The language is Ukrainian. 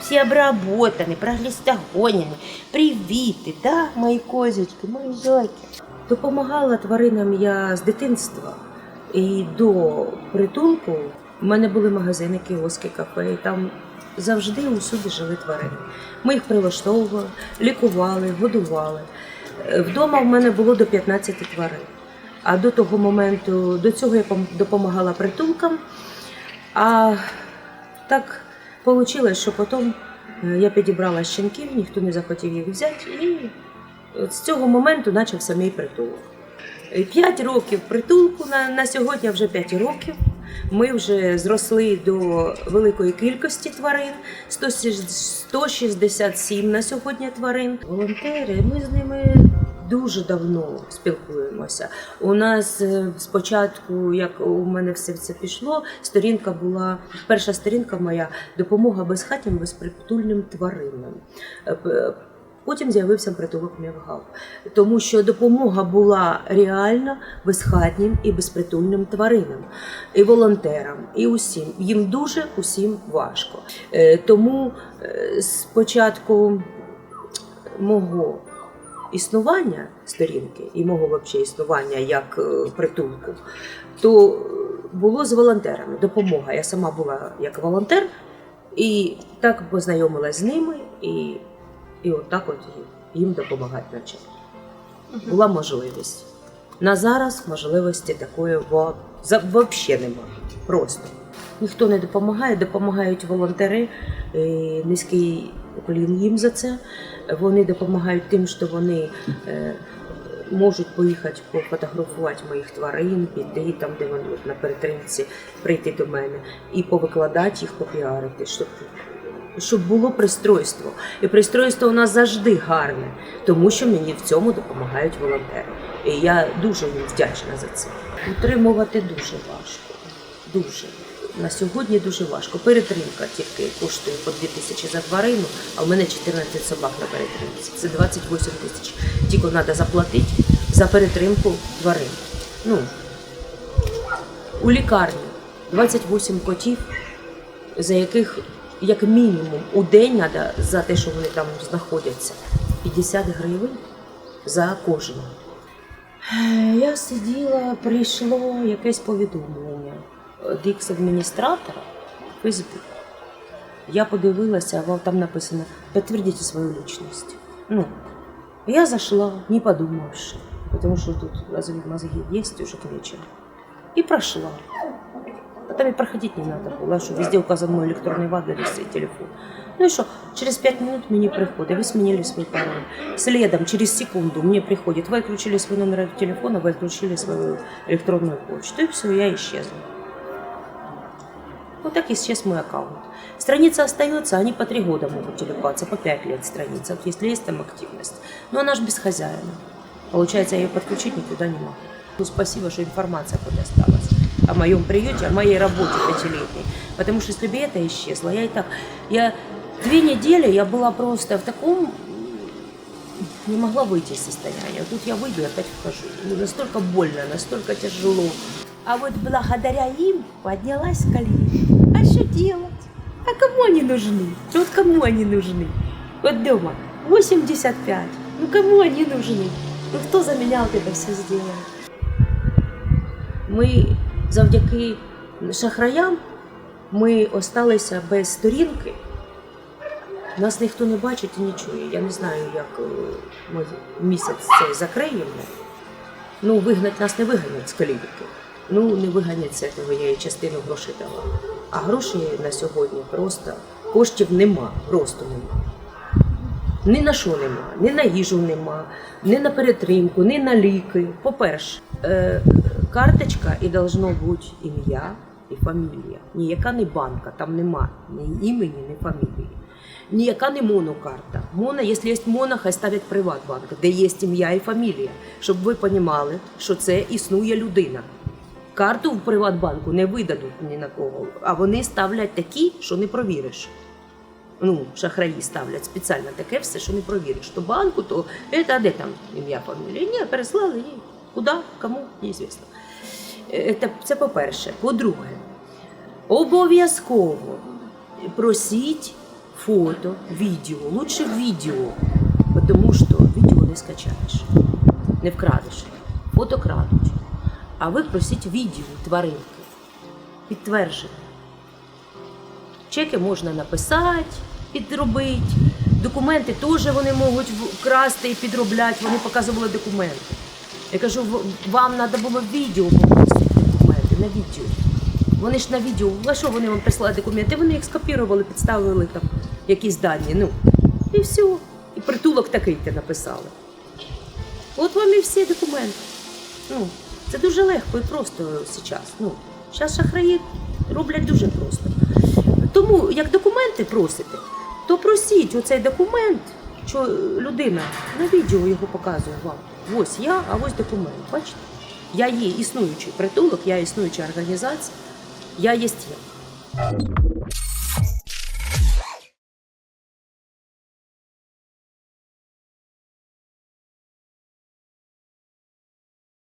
Все обработаны, проглистогоняны. Привіти, да, мої козочки, мої зойки. Допомагала тваринам я з дитинства. І до притулку в мене були магазини, кіоски, кафе, і там завжди усюди жили тварини. Ми їх прилаштовували, лікували, годували. Е, Вдома в мене було до 15 тварин. А до того моменту, до цього я пом- допомагала притулкам. А так вийшло, що потім е, я підібрала щенків, ніхто не захотів їх взяти, і з цього моменту почався мій притулок. Е, П'ять років притулку на, на сьогодні вже п'ять років. Ми вже зросли до великої кількості тварин, 100 167 на сьогодні тварин. Волонтери, ми з ними дуже давно спілкуємося. У нас е, спочатку, як у мене все це пішло, сторінка була перша сторінка моя допомога безхатнім безпритульним тваринам. Е, Потім з'явився притулок Мєвгав, тому що допомога була реальна безхатнім і безпритульним тваринам, і волонтерам, і усім. Їм дуже усім важко. Е, Тому е, з початку мого існування сторінки і мого вообще існування як е, притулку, то було з волонтерами допомога. Я сама була як волонтер, і так познайомилася з ними, і, і отак от їм допомагати почала. Була можливість. На зараз можливості такої взагалі немає. Просто. Ніхто не допомагає, допомагають волонтери. е, Низький уклін їм за це. Вони допомагають тим, що вони е, можуть поїхати пофотографувати моїх тварин, піти там, де вони на перетримці, прийти до мене і повикладати їх, попіарити, щоб, щоб було пристройство. І пристройство у нас завжди гарне, тому що мені в цьому допомагають волонтери. І я дуже їм вдячна за це. Утримувати дуже важко. Дуже. На сьогодні дуже важко. Перетримка тільки коштує по 2 тисячі за тварину, а в мене 14 собак на перетримці. Це 28 тисяч. Тільки треба заплатити за перетримку тварин. Ну, у лікарні 28 котів, за яких як мінімум у день треба за те, що вони там знаходяться, 50 гривень за кожного. Е, Я сиділа, прийшло якесь повідомлення від адміністратора в Фейсбук. Я подивилася, а там написано «Підтвердіть свою личность». Ну, я зашла, не подумавши, потому что тут разве мозги есть уже к вечеру. И прошла. А там и проходить не надо было, что везде указан мой электронный адрес и телефон. Ну и что, через пять минут мне приходит, вы сменили свой пароль. Следом, через секунду мне приходит, вы отключили свой номер телефона, вы отключили свою электронную почту. И все, я исчезла. Вот так исчез мой аккаунт. Страница остается, они по три года могут телепаться, по пять лет страница, вот если есть там активность. Но она же без хозяина. Получается, я ее подключить никуда не могу. Ну, спасибо, что информация хоть осталась о моем приюте, о моей работе пятилетней. Потому что если бы это исчезло, я и так... Я две недели я была просто в таком... Не могла выйти из состояния. Тут я выйду и опять вхожу. Ну, настолько больно, настолько тяжело. А вот благодаря им поднялась с колен. А что делать? А кому они нужны? Вот кому они нужны? Вот дома 85. Ну кому они нужны? Ну кто за меня вот это все сделал? Ми завдяки шахраям ми осталися без сторінки. Нас ніхто не бачить і не чує. Я не знаю, як е, ми місяць цей закриємо. Ну, вигнать нас не виганять з калібки. Ну, не виганять з я їй частину грошей дала. А грошей на сьогодні просто коштів нема, просто нема. Ні на що нема, ні на їжу нема, ні на перетримку, ні на ліки. По-перше, е, карточка і должно бути ім'я і фамілія. Ніяка не банка, там нема ні імені, ні фамілії. Ніяка не монокарта. Моно, якщо є моно, хай ставлять Приватбанк, де є ім'я і фамілія, щоб ви розуміли, що це існує людина. Карту в Приватбанку не видадуть ні на кого, а вони ставлять такі, що не провіриш ну, шахраї ставлять спеціально таке все, що не провіриш. То банку, то это, а де там ім'я фамілія? Ні, переслали і куди, кому, неізвісно. Е, Це, це по-перше. По-друге, Обов'язково просіть фото, відео, лучше відео, тому що відео не скачаєш, не вкрадеш, фото крадуть. А ви просіть відео тваринки, підтвердження. Чеки можна написати, підробити. Документи теж вони можуть вкрасти і підробляти, вони показували документи. Я кажу, вам треба було відео попросити документи на відео. Вони ж на відео, а що вони вам прислали документи? Вони їх скопірували, підставили там якісь дані. Ну, і все. І притулок такий ти написали. От вам і всі документи. Ну, це дуже легко і просто зараз. Ну, зараз шахраї роблять дуже просто. Тому, як документи просите, то просіть оцей документ, що людина на відео його показує вам. Ось я, а ось документ. Бачите? Я є існуючий притулок, я існуюча організація, я є я.